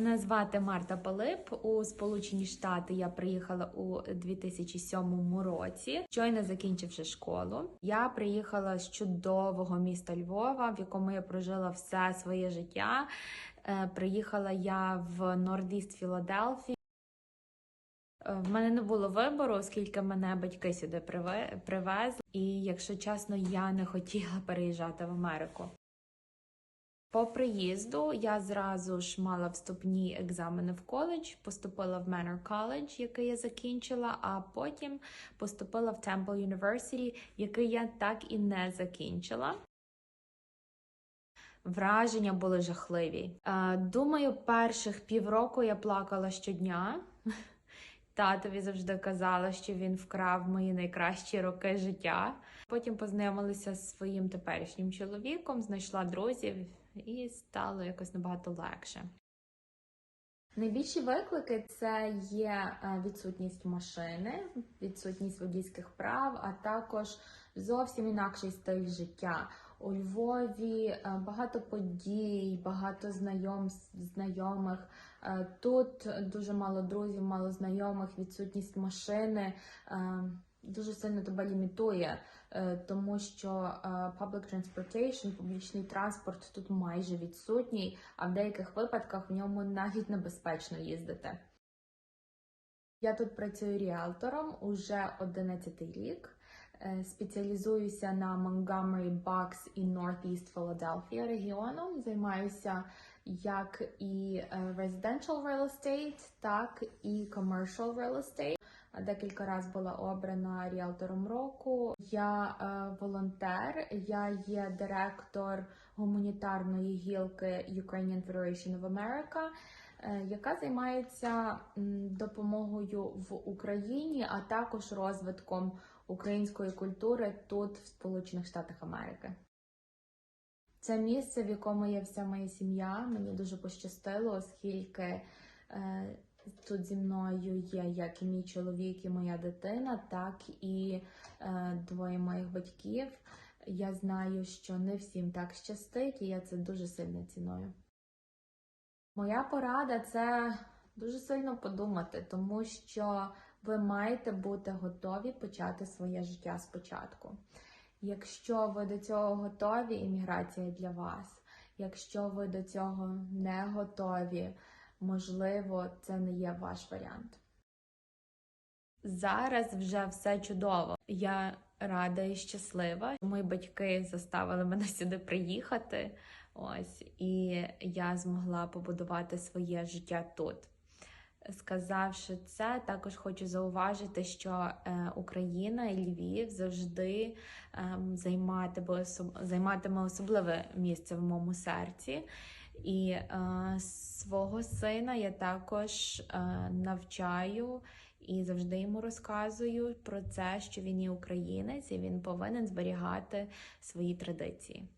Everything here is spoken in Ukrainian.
Мене звати Марта Пилип. У Сполучені Штати я приїхала у 2007 році, щойно закінчивши школу. Я приїхала з чудового міста Львова, в якому я прожила все своє життя. Е, Приїхала я в Нордіст Філадельфії. В мене не було вибору, оскільки мене батьки сюди приве- привезли. І якщо чесно, я не хотіла переїжджати в Америку. По приїзду я зразу ж мала вступні екзамени в коледж, поступила в Manor College, який я закінчила, а потім поступила в Temple University, який я так і не закінчила. Враження були жахливі. Е, Думаю, перших півроку я плакала щодня. Татові завжди казала, що він вкрав мої найкращі роки життя. Потім познайомилася з своїм теперішнім чоловіком, знайшла друзів і стало якось набагато легше. Найбільші виклики це є е, відсутність машини, відсутність водійських прав, а також зовсім інакший стиль життя. У Львові е, багато подій, багато знайомств, знайомих. Е, Тут дуже мало друзів, мало знайомих, відсутність машини е, дуже сильно тебе лімітує, е, тому що е, public transportation, публічний транспорт тут майже відсутній, а в деяких випадках в ньому навіть небезпечно їздити. Я тут працюю ріелтором уже 11 рік. Е, Спеціалізуюся на Montgomery, Bucks і Northeast Philadelphia регіоном. Займаюся як і е, residential real estate, так і commercial real estate. Декілька разів була обрана ріелтором року. Я е, волонтер, я є директор гуманітарної гілки Ukrainian Federation of America, яка займається допомогою в Україні, а також розвитком української культури тут, в Сполучених Штатах Америки. Це місце, в якому є вся моя сім'я. Мені дуже пощастило, оскільки е, тут зі мною є як і мій чоловік, і моя дитина, так і е, двоє моїх батьків. Я знаю, що не всім так щастить, і я це дуже сильно ціную. Моя порада це дуже сильно подумати, тому що ви маєте бути готові почати своє життя спочатку. Якщо ви до цього готові, імміграція для вас. Якщо ви до цього не готові, можливо, це не є ваш варіант. Зараз вже все чудово. Я рада і щаслива. Мої батьки заставили мене сюди приїхати. Ось, і я змогла побудувати своє життя тут. Сказавши це, також хочу зауважити, що е, Україна і Львів завжди ем, займатиме, особливе місце в моєму серці. І е, свого сина я також е, навчаю і завжди йому розказую про це, що він є українець і він повинен зберігати свої традиції.